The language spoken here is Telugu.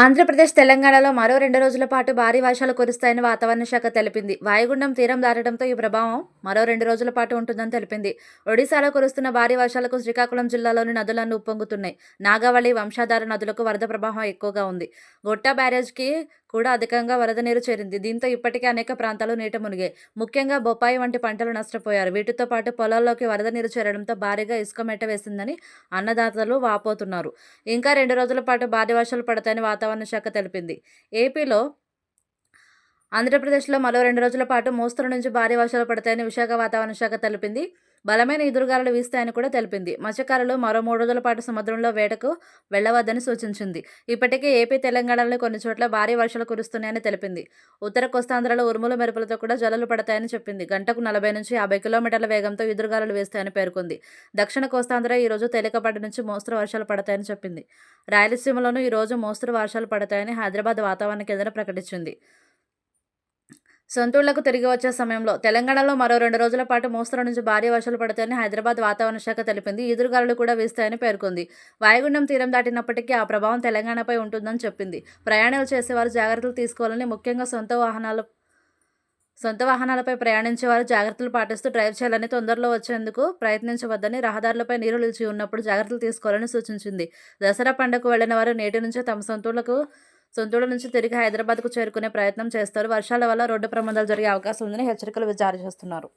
ఆంధ్రప్రదేశ్ తెలంగాణలో మరో రెండు రోజుల పాటు భారీ వర్షాలు కురుస్తాయని వాతావరణ శాఖ తెలిపింది. వాయుగుండం తీరం దాటడంతో ఈ ప్రభావం మరో రెండు రోజుల పాటు ఉంటుందని తెలిపింది. ఒడిశాలో కురుస్తున్న భారీ వర్షాలకు శ్రీకాకుళం జిల్లాలోని నదులన్నీ ఉప్పొంగుతున్నాయి. నాగావళి వంశాధార నదులకు వరద ప్రభావం ఎక్కువగా ఉంది. గొట్ట బ్యారేజ్కి కూడా అధికంగా వరద నీరు చేరింది. దీంతో ఇప్పటికే అనేక ప్రాంతాలు నీట మునిగాయి. ముఖ్యంగా బొప్పాయి వంటి పంటలు నష్టపోయారు. వీటితో పాటు పొలాల్లోకి వరద నీరు చేరడంతో భారీగా ఇసుక మెట్ట వేసిందని అన్నదాతలు వాపోతున్నారు. ఇంకా రెండు రోజుల పాటు భారీ వర్షాలు పడతాయని వాతావరణ శాఖ తెలిపింది. ఏపీలో ఆంధ్రప్రదేశ్లో మరో రెండు రోజుల పాటు మోస్తరు నుంచి భారీ వర్షాలు పడతాయని విశాఖ వాతావరణ శాఖ తెలిపింది. బలమైన ఎదురుగాలు వీస్తాయని కూడా తెలిపింది. మత్స్యకారులు మరో మూడు రోజుల పాటు సముద్రంలో వేటకు వెళ్ళవద్దని సూచించింది. ఇప్పటికే ఏపీ తెలంగాణలో కొన్ని చోట్ల భారీ వర్షాలు కురుస్తున్నాయని తెలిపింది. ఉత్తర కోస్తాంధ్రలో ఉరుముల మెరుపులతో కూడా జలలు పడతాయని చెప్పింది. గంటకు నలభై నుంచి యాభై కిలోమీటర్ల వేగంతో ఎదురుగాలు వేస్తాయని పేర్కొంది. దక్షిణ కోస్తాంధ్ర ఈ రోజు తేలికపాటి నుంచి మోస్తరు వర్షాలు పడతాయని చెప్పింది. రాయలసీమలోనూ ఈ రోజు మోస్తరు వర్షాలు పడతాయని హైదరాబాద్ వాతావరణ కేంద్రం ప్రకటించింది. సొంతూళ్ళకు తిరిగి వచ్చే సమయంలో తెలంగాణలో మరో రెండు రోజుల పాటు మోస్తరు నుంచి భారీ వర్షాలు పడతాయని హైదరాబాద్ వాతావరణ శాఖ తెలిపింది. ఈదురుగాలు కూడా వీస్తాయని పేర్కొంది. వాయుగుండం తీరం దాటినప్పటికీ ఆ ప్రభావం తెలంగాణపై ఉంటుందని చెప్పింది. ప్రయాణాలు చేసేవారు జాగ్రత్తలు తీసుకోవాలని ముఖ్యంగా సొంత వాహనాలు సొంత వాహనాలపై ప్రయాణించేవారు జాగ్రత్తలు పాటిస్తూ డ్రైవ్ చేయాలని తొందరలో వచ్చేందుకు ప్రయత్నించవద్దని రహదారులపై నీరు నిలిచి ఉన్నప్పుడు జాగ్రత్తలు తీసుకోవాలని సూచించింది. దసరా పండుగకు వెళ్ళిన వారు నేటి నుంచే తమ సొంతలకు సొంతూరు నుంచి తిరిగి హైదరాబాద్కు చేరుకునే ప్రయత్నం చేస్తారు. వర్షాల వల్ల రోడ్డు ప్రమాదాలు జరిగే అవకాశం ఉందని హెచ్చరికలు జారీ చేస్తున్నారు.